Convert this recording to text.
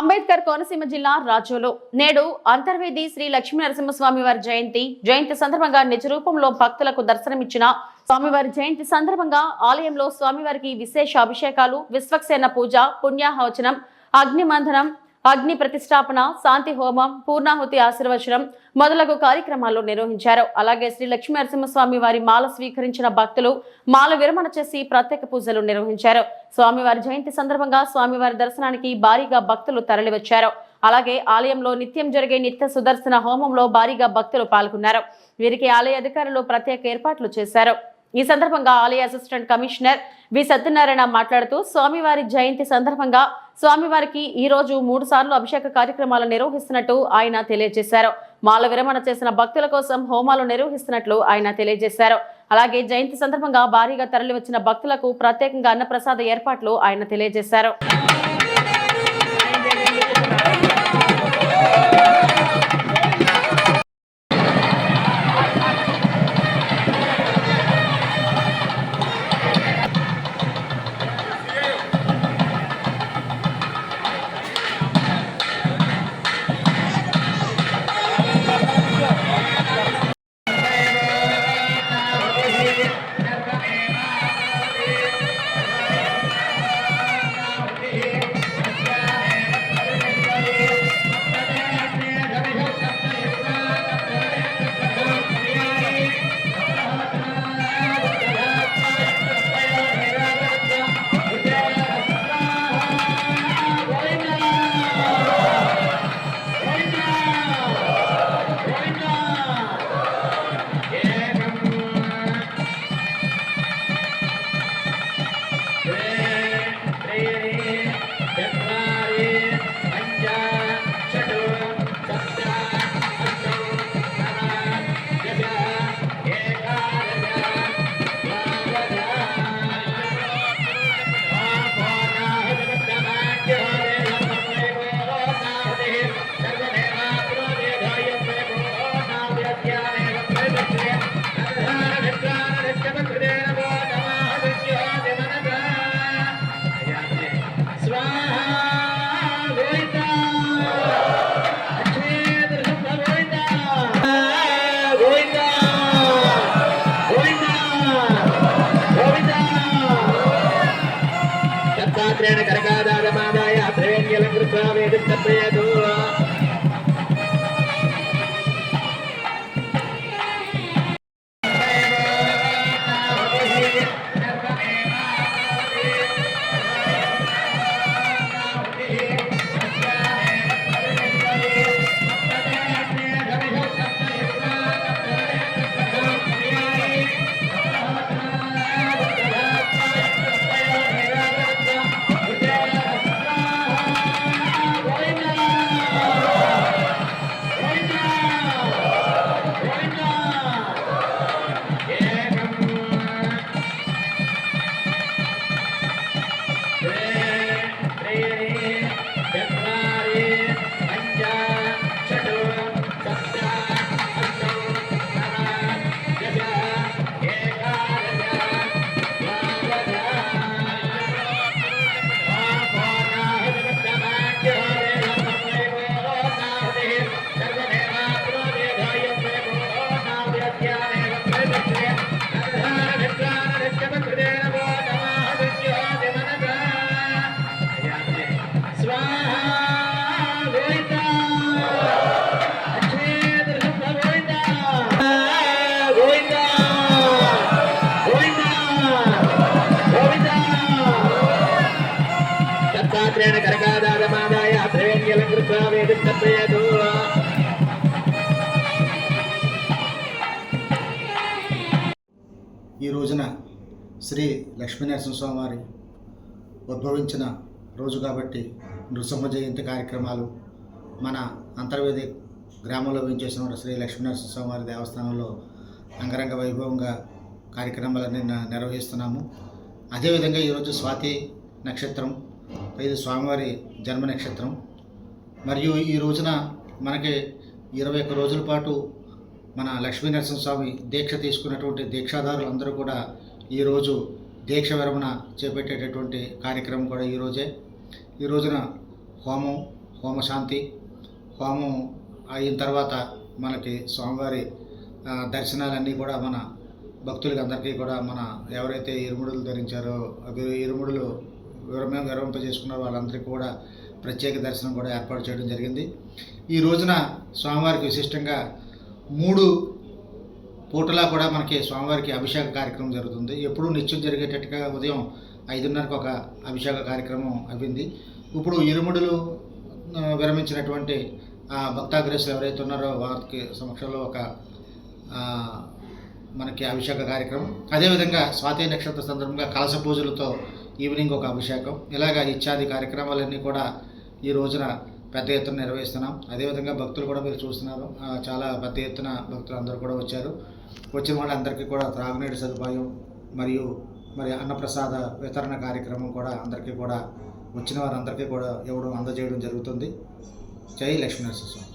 అంబేద్కర్ కోనసీమ జిల్లా రాజోలో. నేడు అంతర్వేది శ్రీ లక్ష్మీనరసింహస్వామి వారి జయంతి. జయంతి సందర్భంగా నిజ రూపంలో భక్తులకు దర్శనమిచ్చిన స్వామివారి జయంతి సందర్భంగా ఆలయంలో స్వామివారికి విశేష అభిషేకాలు విశ్వక్సేన పూజ పుణ్యాహవచనం అగ్నిమంధనం అగ్ని ప్రతిష్టాపన శాంతి హోమం పూర్ణాహుతి ఆశీర్వచనం మొదలగు కార్యక్రమాలు నిర్వహించారు. అలాగే శ్రీ లక్ష్మీ నరసింహస్వామి వారి మాల స్వీకరించిన భక్తులు మాల విరమణ చేసి ప్రత్యేక పూజలు నిర్వహించారు. స్వామివారి జయంతి సందర్భంగా స్వామివారి దర్శనానికి భారీగా భక్తులు తరలివచ్చారు. అలాగే ఆలయంలో నిత్యం జరిగే నిత్య సుదర్శన హోమంలో భారీగా భక్తులు పాల్గొన్నారు. వీరికి ఆలయ అధికారులు ప్రత్యేక ఏర్పాట్లు చేశారు. ఈ సందర్భంగా ఆలయ అసిస్టెంట్ కమిషనర్ వి సత్యనారాయణ మాట్లాడుతూ స్వామివారి జయంతి సందర్భంగా స్వామివారికి ఈ రోజు మూడు సార్లు అభిషేక కార్యక్రమాలు నిర్వహిస్తున్నట్టు ఆయన తెలియజేశారు. మాల విరమణ చేసిన భక్తుల కోసం హోమాలు నిర్వహిస్తున్నట్లు ఆయన తెలియజేశారు. అలాగే జయంతి సందర్భంగా భారీగా తరలివచ్చిన భక్తులకు ప్రత్యేకంగా అన్నప్రసాద ఏర్పాట్లు ఆయన తెలియజేశారు. దత్తాత్రేణ కనకాదారమాదాయ ఈ రోజున శ్రీ లక్ష్మీనరసింహ వారి ఉద్భవించిన రోజు కాబట్టి నృసింహ జయంతి కార్యక్రమాలు మన అంతర్వేది గ్రామంలో వేయించేసిన శ్రీ లక్ష్మీనరసింహ వారి దేవస్థానంలో అంగరంగ వైభవంగా కార్యక్రమాలన్నీ నిర్వహిస్తున్నాము. అదేవిధంగా ఈరోజు స్వాతి నక్షత్రం ఇది స్వామివారి జన్మ నక్షత్రం. మరియు ఈ రోజున మనకి ఇరవై ఒక్క రోజుల పాటు మన లక్ష్మీ నరసింహస్వామి దీక్ష తీసుకున్నటువంటి దీక్షాదారులు అందరూ కూడా ఈరోజు దీక్ష విరమణ చేపట్టేటటువంటి కార్యక్రమం కూడా ఈరోజే ఈ రోజున హోమం హోమశాంతి హోమం అయిన తర్వాత మనకి స్వామివారి దర్శనాలన్నీ కూడా మన భక్తులకి అందరికీ కూడా మన ఎవరైతే ఇరుముడులు ధరించారో అవి ఇరుముడులు విరమ విరమింపజేసుకున్నారో వాళ్ళందరికీ కూడా ప్రత్యేక దర్శనం కూడా ఏర్పాటు చేయడం జరిగింది. ఈ రోజున స్వామివారికి విశిష్టంగా మూడు పూటలా కూడా మనకి స్వామివారికి అభిషేక కార్యక్రమం జరుగుతుంది. ఎప్పుడూ నిత్యం జరిగేటట్టుగా ఉదయం ఐదున్నరకు ఒక అభిషేక కార్యక్రమం అయింది ఇప్పుడు ఇరుముడులు విరమించినటువంటి ఆ భక్తాగ్రేసులు ఎవరైతే ఉన్నారో వారికి సమక్షంలో ఒక మనకి అభిషేక కార్యక్రమం. అదేవిధంగా స్వాతి నక్షత్ర సందర్భంగా కలస పూజలతో ఈవినింగ్ ఒక అభిషేకం. ఇలాగ ఇత్యాది కార్యక్రమాలన్నీ కూడా ఈ రోజున పెద్ద ఎత్తున నిర్వహిస్తున్నాం. అదేవిధంగా భక్తులు కూడా మీరు చూస్తున్నారు. చాలా పెద్ద ఎత్తున భక్తులు అందరూ కూడా వచ్చారు. వచ్చిన వాళ్ళందరికీ కూడా త్రాగునీటి సదుపాయం మరియు మరి అన్నప్రసాద వితరణ కార్యక్రమం కూడా అందరికీ కూడా వచ్చిన వారందరికీ కూడా ఇవ్వడం అందజేయడం జరుగుతుంది. జై లక్ష్మీనరసింహ స్వామి